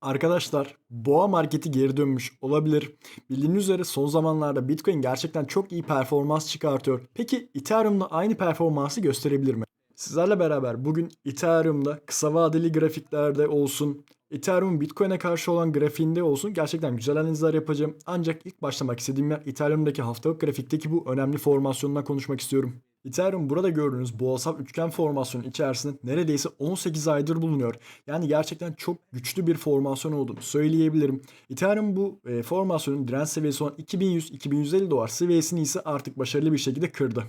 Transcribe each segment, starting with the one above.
Arkadaşlar, boğa marketi geri dönmüş olabilir. Bildiğiniz üzere son zamanlarda Bitcoin gerçekten çok iyi performans çıkartıyor. Peki Ethereum'da aynı performansı gösterebilir mi? Sizlerle beraber bugün Ethereum'da kısa vadeli grafiklerde olsun, Ethereum Bitcoin'e karşı olan grafiğinde olsun gerçekten güzel analizler yapacağım. Ancak ilk başlamak istediğim yer Ethereum'daki haftalık grafikteki bu önemli formasyondan konuşmak istiyorum. Ethereum burada gördüğünüz boğasal üçgen formasyonu içerisinde neredeyse 18 aydır bulunuyor. Yani gerçekten çok güçlü bir formasyon olduğunu söyleyebilirim. Ethereum bu e, formasyonun direnç seviyesi olan 2100-2150 dolar seviyesini ise artık başarılı bir şekilde kırdı.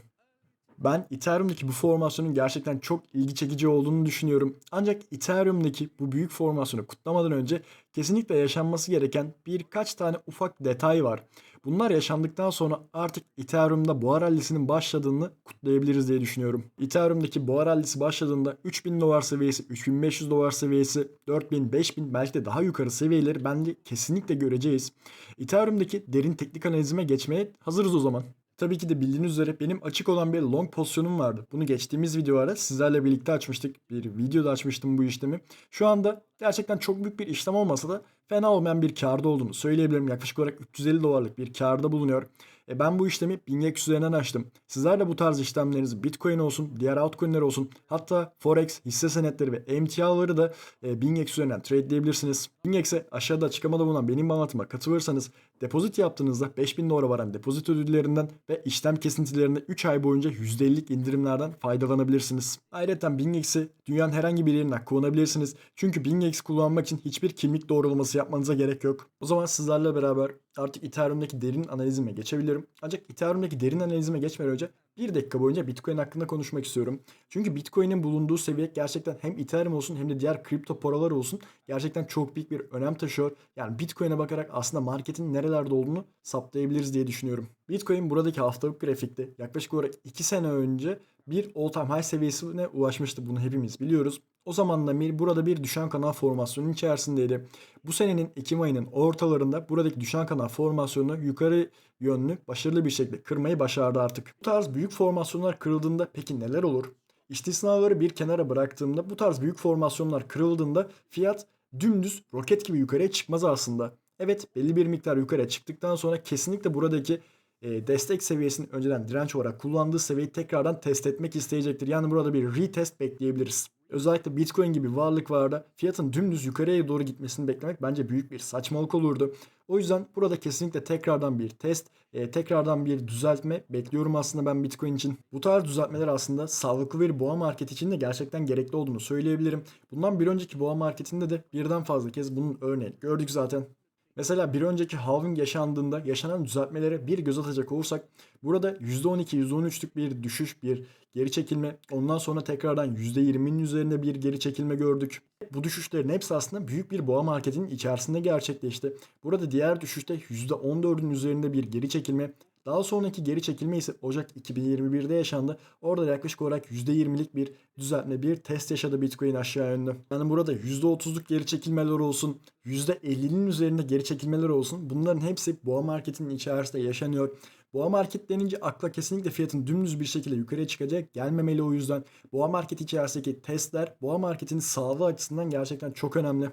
Ben Ethereum'daki bu formasyonun gerçekten çok ilgi çekici olduğunu düşünüyorum. Ancak Ethereum'daki bu büyük formasyonu kutlamadan önce kesinlikle yaşanması gereken birkaç tane ufak detay var. Bunlar yaşandıktan sonra artık Ethereum'da boğa rallisinin başladığını kutlayabiliriz diye düşünüyorum. Ethereum'daki boğa rallisi başladığında 3000 dolar seviyesi, 3500 dolar seviyesi, 4000, 5000 belki de daha yukarı seviyeleri bence kesinlikle göreceğiz. Ethereum'daki derin teknik analizime geçmeye hazırız o zaman. Tabii ki de bildiğiniz üzere benim açık olan bir long pozisyonum vardı. Bunu geçtiğimiz videolarda sizlerle birlikte açmıştık. Bir videoda açmıştım bu işlemi. Şu anda gerçekten çok büyük bir işlem olmasa da fena olmayan bir karda olduğunu söyleyebilirim. Yaklaşık olarak 350 dolarlık bir karda bulunuyor. E ben bu işlemi BingX üzerinden açtım. Sizler de bu tarz işlemlerinizi Bitcoin olsun, diğer altcoin'ler olsun, hatta Forex, hisse senetleri ve emtiaları da e, BingX üzerinden trade'leyebilirsiniz. BingX'e aşağıda açıklamada bulunan benim anlatıma katılırsanız depozit yaptığınızda 5000 dolara varan depozit ödüllerinden ve işlem kesintilerinde 3 ay boyunca %50'lik indirimlerden faydalanabilirsiniz. Ayrıca BingX'i dünyanın herhangi bir yerinden kullanabilirsiniz. Çünkü BingX kullanmak için hiçbir kimlik doğrulaması yapmanıza gerek yok. O zaman sizlerle beraber artık Ethereum'daki derin analizime geçebilirim. Ancak Ethereum'daki derin analizime geçmeden önce bir dakika boyunca Bitcoin hakkında konuşmak istiyorum. Çünkü Bitcoin'in bulunduğu seviye gerçekten hem Ethereum olsun hem de diğer kripto paralar olsun gerçekten çok büyük bir önem taşıyor. Yani Bitcoin'e bakarak aslında marketin nerelerde olduğunu saptayabiliriz diye düşünüyorum. Bitcoin buradaki haftalık grafikte yaklaşık olarak 2 sene önce bir all time high seviyesine ulaşmıştı. Bunu hepimiz biliyoruz. O zamandan beri burada bir düşen kanal formasyonun içerisindeydi. Bu senenin Ekim ayının ortalarında buradaki düşen kanal formasyonunu yukarı yönlü başarılı bir şekilde kırmayı başardı artık. Bu tarz büyük formasyonlar kırıldığında peki neler olur? İstisnaları bir kenara bıraktığımda bu tarz büyük formasyonlar kırıldığında fiyat dümdüz roket gibi yukarıya çıkmaz aslında. Evet belli bir miktar yukarıya çıktıktan sonra kesinlikle buradaki e, destek seviyesini önceden direnç olarak kullandığı seviyeyi tekrardan test etmek isteyecektir. Yani burada bir retest bekleyebiliriz. Özellikle Bitcoin gibi varlıklarda fiyatın dümdüz yukarıya doğru gitmesini beklemek bence büyük bir saçmalık olurdu. O yüzden burada kesinlikle tekrardan bir test, e, tekrardan bir düzeltme bekliyorum aslında ben Bitcoin için. Bu tarz düzeltmeler aslında sağlıklı bir boğa marketi için de gerçekten gerekli olduğunu söyleyebilirim. Bundan bir önceki boğa marketinde de birden fazla kez bunun örneğini gördük zaten. Mesela bir önceki halving yaşandığında yaşanan düzeltmelere bir göz atacak olursak burada %12, %13'lük bir düşüş, bir geri çekilme ondan sonra tekrardan %20'nin üzerinde bir geri çekilme gördük. Bu düşüşlerin hepsi aslında büyük bir boğa marketinin içerisinde gerçekleşti. Burada diğer düşüşte %14'ün üzerinde bir geri çekilme daha sonraki geri çekilme ise Ocak 2021'de yaşandı. Orada yaklaşık olarak %20'lik bir düzeltme, bir test yaşadı Bitcoin aşağı yönlü. Yani burada %30'luk geri çekilmeler olsun, %50'nin üzerinde geri çekilmeler olsun. Bunların hepsi boğa marketinin içerisinde yaşanıyor. Boğa market denince akla kesinlikle fiyatın dümdüz bir şekilde yukarıya çıkacak gelmemeli o yüzden. Boğa market içerisindeki testler boğa marketin sağlığı açısından gerçekten çok önemli.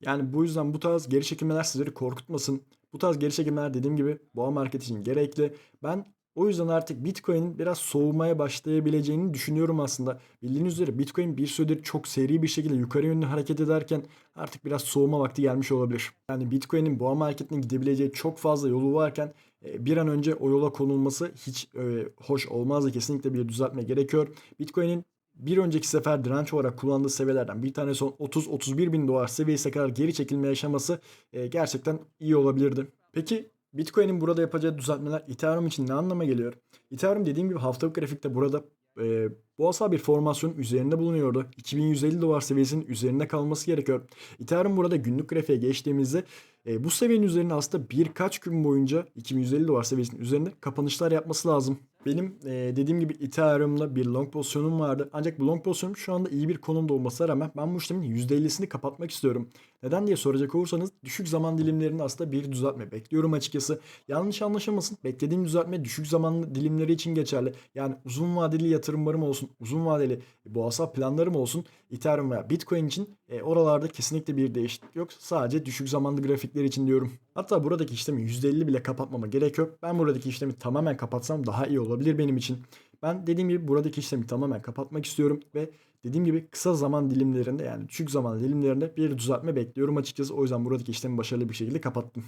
Yani bu yüzden bu tarz geri çekilmeler sizleri korkutmasın. Bu tarz geri çekilmeler dediğim gibi boğa market için gerekli. Ben o yüzden artık Bitcoin'in biraz soğumaya başlayabileceğini düşünüyorum aslında. Bildiğiniz üzere Bitcoin bir süredir çok seri bir şekilde yukarı yönlü hareket ederken artık biraz soğuma vakti gelmiş olabilir. Yani Bitcoin'in boğa marketine gidebileceği çok fazla yolu varken e, bir an önce o yola konulması hiç e, hoş olmazdı. Kesinlikle bir düzeltme gerekiyor. Bitcoin'in bir önceki sefer direnç olarak kullandığı seviyelerden bir tane son 30-31 bin dolar seviyesine kadar geri çekilme yaşaması e, gerçekten iyi olabilirdi. Peki Bitcoin'in burada yapacağı düzeltmeler Ethereum için ne anlama geliyor? Ethereum dediğim gibi haftalık grafikte burada e, boğasal bir formasyon üzerinde bulunuyordu. 2150 dolar seviyesinin üzerinde kalması gerekiyor. Ethereum burada günlük grafiğe geçtiğimizde e, bu seviyenin üzerine aslında birkaç gün boyunca 2150 dolar seviyesinin üzerinde kapanışlar yapması lazım. Benim e, dediğim gibi Ethereum'da bir long pozisyonum vardı. Ancak bu long pozisyonum şu anda iyi bir konumda olmasına rağmen ben bu işlemin %50'sini kapatmak istiyorum. Neden diye soracak olursanız düşük zaman dilimlerinde aslında bir düzeltme bekliyorum açıkçası. Yanlış anlaşılmasın. Beklediğim düzeltme düşük zaman dilimleri için geçerli. Yani uzun vadeli yatırımlarım olsun, uzun vadeli boğasal planlarım olsun. Ethereum veya Bitcoin için e, oralarda kesinlikle bir değişiklik yok. Sadece düşük zamanlı grafikler için diyorum. Hatta buradaki işlemi %50 bile kapatmama gerek yok. Ben buradaki işlemi tamamen kapatsam daha iyi olabilir benim için. Ben dediğim gibi buradaki işlemi tamamen kapatmak istiyorum ve dediğim gibi kısa zaman dilimlerinde yani düşük zaman dilimlerinde bir düzeltme bekliyorum açıkçası. O yüzden buradaki işlemi başarılı bir şekilde kapattım.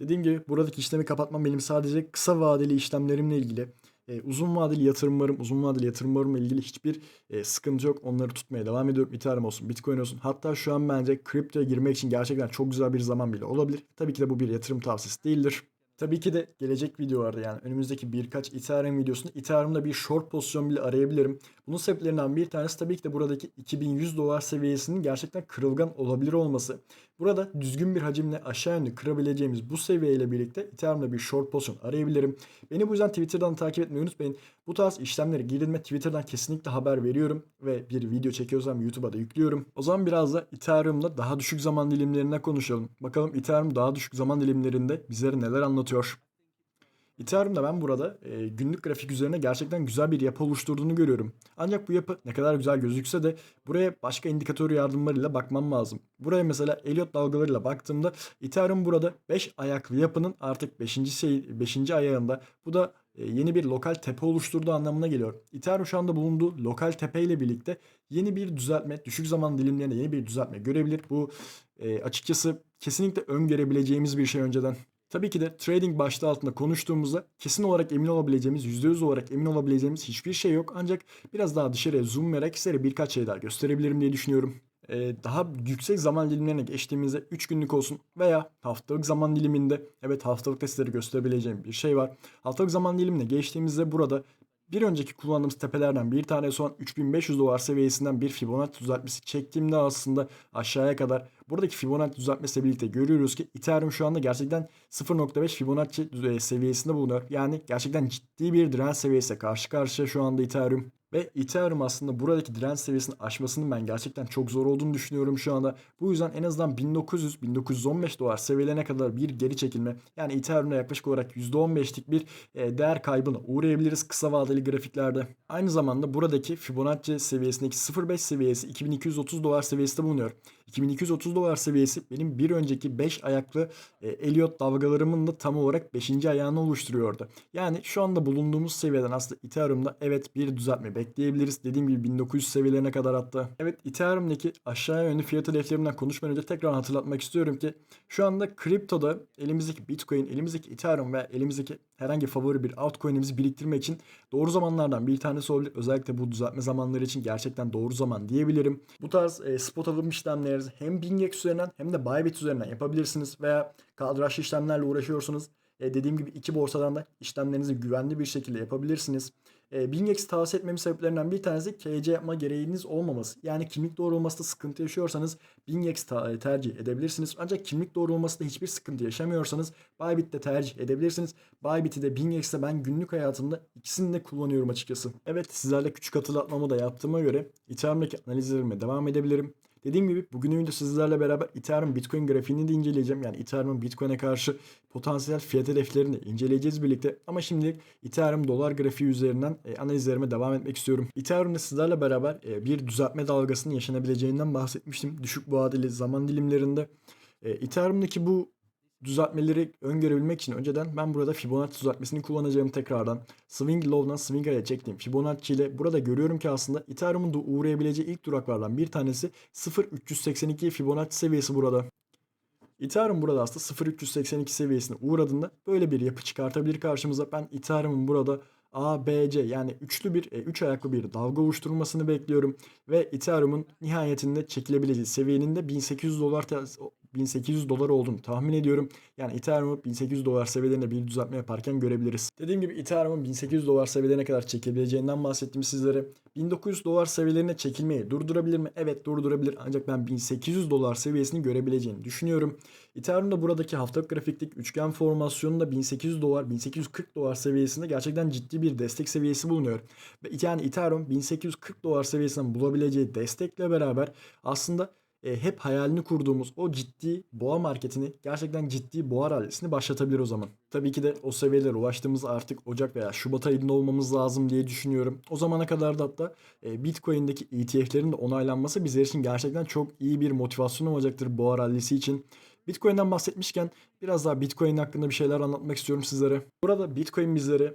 Dediğim gibi buradaki işlemi kapatmam benim sadece kısa vadeli işlemlerimle ilgili. E, uzun vadeli yatırımlarım, uzun vadeli yatırımlarımla ilgili hiçbir e, sıkıntı yok. Onları tutmaya devam ediyorum. Ethereum olsun, Bitcoin olsun. Hatta şu an bence kriptoya girmek için gerçekten çok güzel bir zaman bile olabilir. Tabii ki de bu bir yatırım tavsiyesi değildir. Tabii ki de gelecek videolarda yani önümüzdeki birkaç Ethereum videosunda Ethereum'da bir short pozisyon bile arayabilirim. Bunun sebeplerinden bir tanesi tabii ki de buradaki 2100 dolar seviyesinin gerçekten kırılgan olabilir olması. Burada düzgün bir hacimle aşağı yönlü kırabileceğimiz bu seviyeyle birlikte Ethereum'da bir short pozisyon arayabilirim. Beni bu yüzden Twitter'dan takip etmeyi unutmayın. Bu tarz işlemleri girdiğimde Twitter'dan kesinlikle haber veriyorum ve bir video çekiyorsam YouTube'a da yüklüyorum. O zaman biraz da Ethereum'da daha düşük zaman dilimlerine konuşalım. Bakalım Ethereum daha düşük zaman dilimlerinde bizlere neler anlatıyor. Ethereum'da ben burada e, günlük grafik üzerine gerçekten güzel bir yapı oluşturduğunu görüyorum. Ancak bu yapı ne kadar güzel gözükse de buraya başka indikatör yardımlarıyla bakmam lazım. Buraya mesela Elliot dalgalarıyla baktığımda Ethereum burada 5 ayaklı yapının artık 5. Şey, 5. ayağında. Bu da yeni bir lokal tepe oluşturduğu anlamına geliyor. Ethereum şu anda bulunduğu lokal tepe ile birlikte yeni bir düzeltme, düşük zaman dilimlerinde yeni bir düzeltme görebilir. Bu e, açıkçası kesinlikle öngörebileceğimiz bir şey önceden. Tabii ki de trading başlığı altında konuştuğumuzda kesin olarak emin olabileceğimiz, %100 olarak emin olabileceğimiz hiçbir şey yok. Ancak biraz daha dışarıya zoomlayarak size birkaç şey daha gösterebilirim diye düşünüyorum. Ee, daha yüksek zaman dilimlerine geçtiğimizde 3 günlük olsun veya haftalık zaman diliminde evet haftalıkta sizlere gösterebileceğim bir şey var. Haftalık zaman dilimine geçtiğimizde burada bir önceki kullandığımız tepelerden bir tanesi olan 3500 dolar seviyesinden bir Fibonacci düzeltmesi çektiğimde aslında aşağıya kadar buradaki Fibonacci düzeltmesiyle birlikte görüyoruz ki Ethereum şu anda gerçekten 0.5 Fibonacci seviyesinde bulunuyor. Yani gerçekten ciddi bir direnç seviyesi karşı karşıya şu anda Ethereum. Ve Ethereum aslında buradaki direnç seviyesini aşmasının ben gerçekten çok zor olduğunu düşünüyorum şu anda. Bu yüzden en azından 1900-1915 dolar seviyelerine kadar bir geri çekilme yani Ethereum'da yaklaşık olarak %15'lik bir e, değer kaybına uğrayabiliriz kısa vadeli grafiklerde. Aynı zamanda buradaki Fibonacci seviyesindeki 0.5 seviyesi 2230 dolar seviyesinde bulunuyor. 2230 dolar seviyesi benim bir önceki 5 ayaklı e, Elliot dalgalarımın da tam olarak 5. ayağını oluşturuyordu. Yani şu anda bulunduğumuz seviyeden aslında Ethereum'da evet bir düzeltme bekleyebiliriz. Dediğim gibi 1900 seviyelerine kadar hatta. Evet Ethereum'daki aşağı yönlü fiyat hedeflerimden konuşmadan önce tekrar hatırlatmak istiyorum ki şu anda kriptoda elimizdeki Bitcoin, elimizdeki Ethereum ve elimizdeki herhangi favori bir altcoin'imizi biriktirmek için doğru zamanlardan bir tanesi olabilir. Özellikle bu düzeltme zamanları için gerçekten doğru zaman diyebilirim. Bu tarz e, spot alım işlemlerinizi hem BingX üzerinden hem de Bybit üzerinden yapabilirsiniz veya kaldıraçlı işlemlerle uğraşıyorsunuz. E, dediğim gibi iki borsadan da işlemlerinizi güvenli bir şekilde yapabilirsiniz. E, BingX tavsiye etmemin sebeplerinden bir tanesi KC yapma gereğiniz olmaması. Yani kimlik doğrulmasında sıkıntı yaşıyorsanız BingX ta- tercih edebilirsiniz. Ancak kimlik doğrulmasında hiçbir sıkıntı yaşamıyorsanız Bybit de tercih edebilirsiniz. Bybit'i de BingX'de ben günlük hayatımda ikisini de kullanıyorum açıkçası. Evet sizlerle küçük hatırlatmamı da yaptığıma göre Ethereum'daki analizlerime devam edebilirim. Dediğim gibi bugün de sizlerle beraber Ethereum Bitcoin grafiğini de inceleyeceğim. Yani Ethereum Bitcoin'e karşı potansiyel fiyat hedeflerini inceleyeceğiz birlikte. Ama şimdilik Ethereum dolar grafiği üzerinden e, analizlerime devam etmek istiyorum. Ethereum'da sizlerle beraber e, bir düzeltme dalgasının yaşanabileceğinden bahsetmiştim. Düşük vadeli zaman dilimlerinde. E, Ethereum'daki bu düzeltmeleri öngörebilmek için önceden ben burada Fibonacci düzeltmesini kullanacağım tekrardan. Swing Low'dan Swing High'a çektiğim Fibonacci ile burada görüyorum ki aslında Ethereum'un da uğrayabileceği ilk duraklardan bir tanesi 0.382 Fibonacci seviyesi burada. Ethereum burada aslında 0.382 seviyesine uğradığında böyle bir yapı çıkartabilir karşımıza. Ben Ethereum'un burada A, B, C yani üçlü bir, e, üç ayaklı bir dalga oluşturulmasını bekliyorum. Ve Ethereum'un nihayetinde çekilebileceği seviyenin de 1800 dolar 1800 dolar olduğunu tahmin ediyorum. Yani Ethereum'u 1800 dolar seviyelerine bir düzeltme yaparken görebiliriz. Dediğim gibi Ethereum'un 1800 dolar seviyelerine kadar çekebileceğinden bahsettim sizlere. 1900 dolar seviyelerine çekilmeyi durdurabilir mi? Evet durdurabilir ancak ben 1800 dolar seviyesini görebileceğini düşünüyorum. Ethereum'da buradaki haftalık grafiklik üçgen formasyonunda 1800 dolar 1840 dolar seviyesinde gerçekten ciddi bir destek seviyesi bulunuyor. Yani Ethereum 1840 dolar seviyesinden bulabileceği destekle beraber aslında e, hep hayalini kurduğumuz o ciddi boğa marketini gerçekten ciddi boğa rallisini başlatabilir o zaman. Tabii ki de o seviyelere ulaştığımız artık Ocak veya Şubat ayında olmamız lazım diye düşünüyorum. O zamana kadar da hatta e, Bitcoin'deki ETF'lerin de onaylanması bizler için gerçekten çok iyi bir motivasyon olacaktır boğa rallisi için. Bitcoin'den bahsetmişken biraz daha Bitcoin hakkında bir şeyler anlatmak istiyorum sizlere. Burada Bitcoin bizlere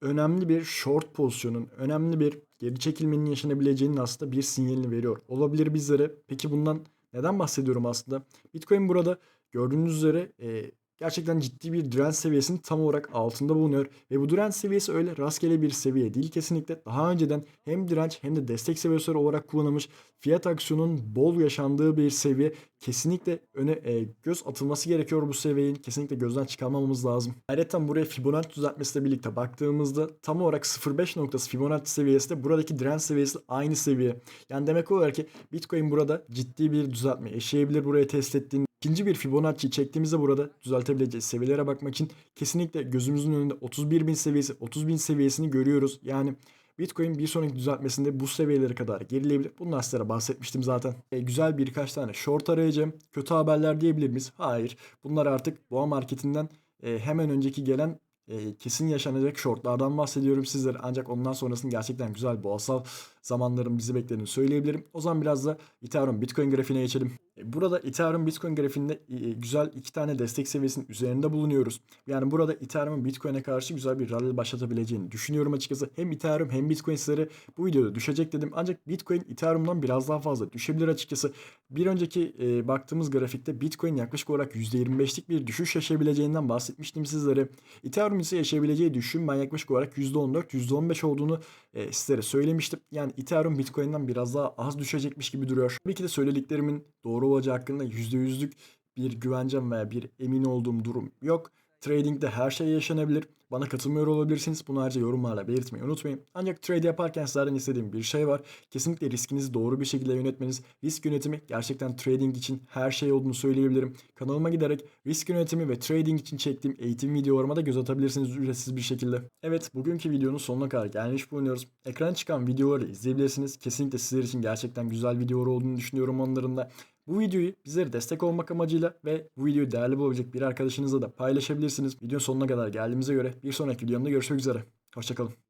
önemli bir short pozisyonun, önemli bir geri çekilmenin yaşanabileceğinin aslında bir sinyalini veriyor. Olabilir bizlere. Peki bundan neden bahsediyorum aslında? Bitcoin burada gördüğünüz üzere e, gerçekten ciddi bir direnç seviyesinin tam olarak altında bulunuyor. Ve bu direnç seviyesi öyle rastgele bir seviye değil kesinlikle. Daha önceden hem direnç hem de destek seviyesi olarak kullanılmış fiyat aksiyonun bol yaşandığı bir seviye. Kesinlikle öne e, göz atılması gerekiyor bu seviyenin. Kesinlikle gözden çıkarmamamız lazım. Ayrıca buraya Fibonacci düzeltmesiyle birlikte baktığımızda tam olarak 0.5 noktası Fibonacci seviyesi de buradaki direnç seviyesi aynı seviye. Yani demek olarak ki Bitcoin burada ciddi bir düzeltme yaşayabilir buraya test ettiğinde. İkinci bir Fibonacci çektiğimizde burada düzeltebileceğiz seviyelere bakmak için kesinlikle gözümüzün önünde 31.000 seviyesi, 30.000 seviyesini görüyoruz. Yani Bitcoin bir sonraki düzeltmesinde bu seviyelere kadar gerilebilir. Bundan sizlere bahsetmiştim zaten. E, güzel birkaç tane short arayacağım. Kötü haberler diyebilir miyiz? Hayır. Bunlar artık boğa marketinden e, hemen önceki gelen e, kesin yaşanacak shortlardan bahsediyorum sizlere. Ancak ondan sonrasının gerçekten güzel boğasal zamanların bizi beklediğini söyleyebilirim. O zaman biraz da Ethereum Bitcoin grafiğine geçelim. E, Burada Ethereum Bitcoin grafiğinde e, güzel iki tane destek seviyesinin üzerinde bulunuyoruz. Yani burada Ethereum'un Bitcoin'e karşı güzel bir rally başlatabileceğini düşünüyorum açıkçası. Hem Ethereum hem Bitcoin sizlere bu videoda düşecek dedim. Ancak Bitcoin Ethereum'dan biraz daha fazla düşebilir açıkçası. Bir önceki e, baktığımız grafikte Bitcoin yaklaşık olarak %25'lik bir düşüş yaşayabileceğinden bahsetmiştim sizlere. Ethereum ise yaşayabileceği düşüşün ben yaklaşık olarak %14, %15 olduğunu e, sizlere söylemiştim. Yani Ethereum Bitcoin'den biraz daha az düşecekmiş gibi duruyor. Tabii ki de söylediklerimin doğru olacağı hakkında %100'lük bir güvencem veya bir emin olduğum durum yok. Trading'de her şey yaşanabilir. Bana katılmıyor olabilirsiniz. Bunu ayrıca yorumlarla belirtmeyi unutmayın. Ancak trade yaparken sizlerden istediğim bir şey var. Kesinlikle riskinizi doğru bir şekilde yönetmeniz. Risk yönetimi gerçekten trading için her şey olduğunu söyleyebilirim. Kanalıma giderek risk yönetimi ve trading için çektiğim eğitim videolarıma da göz atabilirsiniz ücretsiz bir şekilde. Evet bugünkü videonun sonuna kadar gelmiş bulunuyoruz. Ekrana çıkan videoları izleyebilirsiniz. Kesinlikle sizler için gerçekten güzel videolar olduğunu düşünüyorum onların da. Bu videoyu bizlere destek olmak amacıyla ve bu videoyu değerli bulabilecek bir arkadaşınızla da paylaşabilirsiniz. Videonun sonuna kadar geldiğimize göre bir sonraki videomda görüşmek üzere. Hoşçakalın.